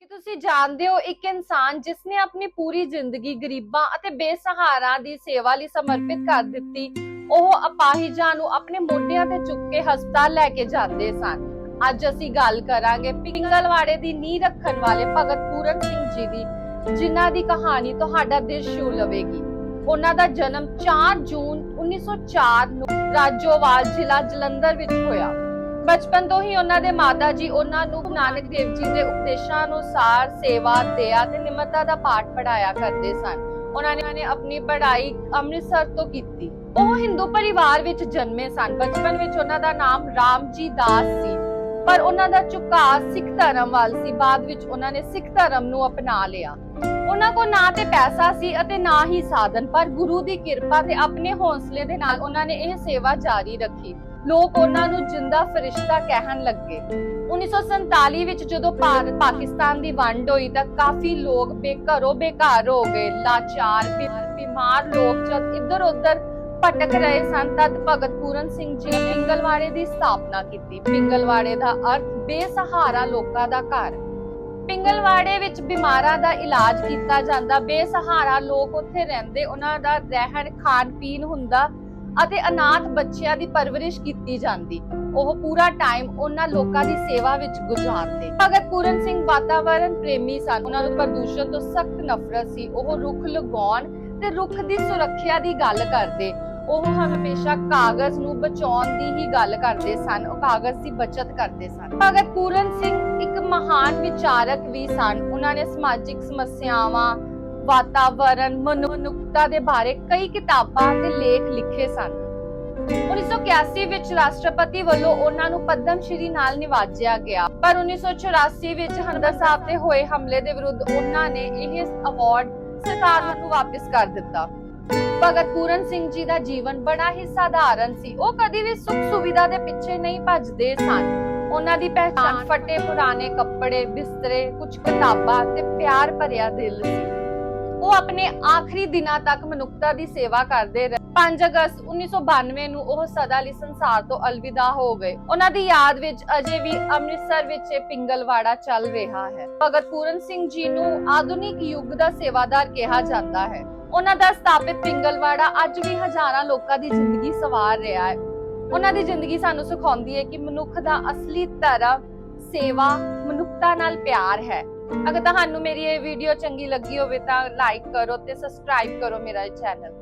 ਕਿ ਤੁਸੀਂ ਜਾਣਦੇ ਹੋ ਇੱਕ ਇਨਸਾਨ ਜਿਸ ਨੇ ਆਪਣੀ ਪੂਰੀ ਜ਼ਿੰਦਗੀ ਗਰੀਬਾਂ ਅਤੇ ਬੇਸਹਾਰਾ ਦੀ ਸੇਵਾ ਲਈ ਸਮਰਪਿਤ ਕਰ ਦਿੱਤੀ, ਉਹ ਅਪਾਹਿਜਾਂ ਨੂੰ ਆਪਣੇ ਮੋਢਿਆਂ ਤੇ ਚੁੱਕ ਕੇ ਹਸਪਤਾਲ ਲੈ ਕੇ ਜਾਂਦੇ ਸਨ। ਅੱਜ ਅਸੀਂ ਗੱਲ ਕਰਾਂਗੇ ਪਿੰਗਲਵਾੜੇ ਦੀ ਨੀਂਹ ਰੱਖਣ ਵਾਲੇ ਭਗਤ ਪੂਰਨ ਸਿੰਘ ਜੀ ਦੀ, ਜਿਨ੍ਹਾਂ ਦੀ ਕਹਾਣੀ ਤੁਹਾਡਾ ਦਿਲ ਛੂ ਲਵੇਗੀ। ਉਹਨਾਂ ਦਾ ਜਨਮ 4 ਜੂਨ 1904 ਨੂੰ ਰਾਜੋਵਾਲ ਜ਼ਿਲ੍ਹਾ ਜਲੰਧਰ ਵਿੱਚ ਹੋਇਆ। ਬਚਪਨ ਤੋਂ ਹੀ ਉਹਨਾਂ ਦੇ ਮਾਤਾ ਜੀ ਉਹਨਾਂ ਨੂੰ ਗੁਰੂ ਨਾਨਕ ਦੇਵ ਜੀ ਦੇ ਉਪਦੇਸ਼ਾਂ ਅਨੁਸਾਰ ਸੇਵਾ ਦਇਆ ਤੇ ਨਿਮਰਤਾ ਦਾ ਪਾਠ ਪੜਾਇਆ ਕਰਦੇ ਸਨ। ਉਹਨਾਂ ਨੇ- ਆਪਣੀ ਪੜ੍ਹਾਈ ਅੰਮ੍ਰਿਤਸਰ ਤੋਂ ਕੀਤੀ। ਉਹ ਹਿੰਦੂ ਪਰਿਵਾਰ ਵਿੱਚ ਜਨਮੇ ਸਨ। ਬਚਪਨ ਵਿੱਚ ਉਹਨਾਂ ਦਾ ਨਾਮ ਰਾਮਜੀ ਦਾਸ ਸੀ। ਪਰ ਉਹਨਾਂ ਦਾ ਝੁਕਾਅ ਸਿੱਖ ਧਰਮ ਵੱਲ ਸੀ। ਬਾਅਦ ਵਿੱਚ ਉਹਨਾਂ ਨੇ ਸਿੱਖ ਧਰਮ ਨੂੰ ਅਪਣਾ ਲਿਆ। ਉਹਨਾਂ ਕੋਲ ਨਾ ਤੇ ਪੈਸਾ ਸੀ ਅਤੇ ਨਾ ਹੀ ਸਾਧਨ। ਪਰ ਗੁਰੂ ਦੀ ਕਿਰਪਾ ਤੇ ਆਪਣੇ ਹੌਸਲੇ ਦੇ ਨਾਲ ਉਹਨਾਂ ਨੇ ਇਹ ਸੇਵਾ ਜਾਰੀ ਰੱਖੀ। ਲੋਕ ਉਹਨਾਂ ਨੂੰ ਜਿੰਦਾ ਫਰਿਸ਼ਤਾ ਕਹਿਣ ਲੱਗੇ। 1947 ਵਿੱਚ ਜਦੋਂ ਭਾਰਤ ਪਾਕਿਸਤਾਨ ਦੀ ਵੰਡ ਹੋਈ ਤਾਂ ਕਾਫੀ ਲੋਕ ਬੇਘਰੋਂ ਬੇਘਰ ਹੋ ਗਏ। ਲਾਚਾਰ ਬਿਮਾਰ ਲੋਕ ਜਦ ਇੱਧਰ ਉੱਧਰ ਭਟਕ ਰਹੇ ਸਨ ਤਦ ਭਗਤ ਪੂਰਨ ਸਿੰਘ ਜੀ ਨੇ ਪਿੰਗਲਵਾੜੇ ਦੀ ਸਥਾਪਨਾ ਕੀਤੀ। ਪਿੰਗਲਵਾੜੇ ਦਾ ਅਰਥ ਬੇਸਹਾਰਾ ਲੋਕਾਂ ਦਾ ਘਰ। ਪਿੰਗਲਵਾੜੇ ਵਿੱਚ ਬਿਮਾਰਾਂ ਦਾ ਇਲਾਜ ਕੀਤਾ ਜਾਂਦਾ। ਬੇਸਹਾਰਾ ਲੋਕ ਉੱਥੇ ਰਹਿੰਦੇ। ਉਹਨਾਂ ਦਾ ਰਹਿਣ ਖਾਣ ਪੀਣ ਹੁੰਦਾ ਅਤੇ ਅਨਾਥ ਬੱਚਿਆਂ ਦੀ ਪਰਵਰਿਸ਼ ਕੀਤੀ ਜਾਂਦੀ। ਉਹ ਪੂਰਾ ਟਾਈਮ ਉਹਨਾਂ ਲੋਕਾਂ ਦੀ ਸੇਵਾ ਵਿੱਚ ਗੁਜ਼ਾਰਦੇ। ਭਗਤ ਪੂਰਨ ਸਿੰਘ ਵਾਤਾਵਰਣ ਪ੍ਰੇਮੀ ਸਨ, ਉਹਨਾਂ ਨੂੰ ਪ੍ਰਦੂਸ਼ਣ ਤੋਂ ਸਖਤ ਨਫ਼ਰਤ ਸੀ, ਉਹ ਰੁੱਖ ਲਗਾਉਣ ਤੇ ਰੁੱਖ ਦੀ ਸੁਰੱਖਿਆ ਦੀ ਗੱਲ ਕਰਦੇ। ਉਹ ਹਮੇਸ਼ਾ ਕਾਗਜ਼ ਨੂੰ ਬਚਾਉਣ ਦੀ ਹੀ ਗੱਲ ਕਰਦੇ ਸਨ, ਉਹ ਕਾਗਜ਼ ਦੀ ਬਚਤ ਕਰਦੇ ਸਨ। ਭਗਤ ਪੂਰਨ ਸਿੰਘ ਇੱਕ ਮਹਾਨ ਵਿਚਾਰਕ ਵੀ ਸਨ, ਉਹਨਾਂ ਨੇ ਸਮਾਜਿਕ ਸਮੱਸਿਆਵਾਂ ਵਾਤਾਵਰਣ ਮਨੁੱਖਤਾ ਦੇ ਬਾਰੇ ਕਈ ਕਿਤਾਬਾਂ ਤੇ ਲੇਖ ਲਿਖੇ ਸਨ। 1981 ਵਿੱਚ ਰਾਸ਼ਟਰਪਤੀ ਵੱਲੋਂ ਉਹਨਾਂ ਨੂੰ ਪਦਮ ਸ਼੍ਰੀ ਨਾਲ ਨਿਵਾਜਿਆ ਗਿਆ। ਪਰ 1984 ਵਿੱਚ ਹਰਿਮੰਦਰ ਸਾਹਿਬ ਤੇ ਹੋਏ ਹਮਲੇ ਦੇ ਵਿਰੁੱਧ ਉਹਨਾਂ ਨੇ ਇਹ ਅਵਾਰਡ ਸਰਕਾਰ ਨੂੰ ਵਾਪਸ ਕਰ ਦਿੱਤਾ। ਭਗਤ ਪੂਰਨ ਸਿੰਘ ਜੀ ਦਾ ਜੀਵਨ ਬੜਾ ਹੀ ਸਾਧਾਰਨ ਸੀ। ਉਹ ਕਦੀ ਵੀ ਸੁੱਖ ਸੁਵਿਧਾ ਦੇ ਪਿੱਛੇ ਨਹੀਂ ਭੱਜਦੇ ਸਨ। ਉਹਨਾਂ ਦੀ ਪਹਿਚਾਨ ਫਟੇ ਪੁਰਾਣੇ ਕੱਪੜੇ, ਬਿਸਤਰੇ ਕੁਝ ਕਿਤਾਬਾਂ ਤੇ ਪਿਆਰ ਭਰਿਆ ਦਿਲ ਸੀ। ਉਹ ਆਪਣੇ ਆਖਰੀ ਦਿਨਾਂ ਤੱਕ ਮਨੁੱਖਤਾ ਦੀ ਸੇਵਾ ਕਰਦੇ ਰਹੇ। 5 ਅਗਸਤ 1992 ਨੂੰ ਉਹ ਸਦਾ ਲਈ ਸੰਸਾਰ ਤੋਂ ਅਲਵਿਦਾ ਹੋ ਗਏ ਉਹਨਾਂ ਦੀ ਯਾਦ ਵਿੱਚ ਅਜੇ ਵੀ ਅੰਮ੍ਰਿਤਸਰ ਵਿੱਚ ਇਹ ਪਿੰਗਲਵਾੜਾ ਚੱਲ ਰਿਹਾ ਹੈ। ਭਗਤ ਪੂਰਨ ਸਿੰਘ ਜੀ ਨੂੰ ਆਧੁਨਿਕ ਯੁੱਗ ਦਾ ਸੇਵਾਦਾਰ ਕਿਹਾ ਜਾਂਦਾ ਹੈ। ਉਹਨਾਂ ਦਾ ਸਥਾਪਿਤ ਪਿੰਗਲਵਾੜਾ ਅੱਜ ਵੀ ਹਜ਼ਾਰਾਂ ਲੋਕਾਂ ਦੀ ਜ਼ਿੰਦਗੀ ਸਵਾਰ ਰਿਹਾ ਹੈ। ਉਹਨਾਂ ਦੀ ਜ਼ਿੰਦਗੀ ਸਾਨੂੰ ਸਿਖਾਉਂਦੀ ਹੈ ਕਿ ਮਨੁੱਖ ਦਾ ਅਸਲੀ ਧਰਮ ਸੇਵਾ ਮਨੁੱਖਤਾ ਨਾਲ ਪਿਆਰ ਹੈ। ਅਗਰ ਤੁਹਾਨੂੰ ਮੇਰੀ ਇਹ ਵੀਡੀਓ ਚੰਗੀ ਲੱਗੀ ਹੋਵੇ ਤਾਂ ਲਾਈਕ ਕਰੋ ਤੇ ਸਬਸਕ੍ਰਾਈਬ ਕਰੋ ਮੇਰਾ ਚੈਨਲ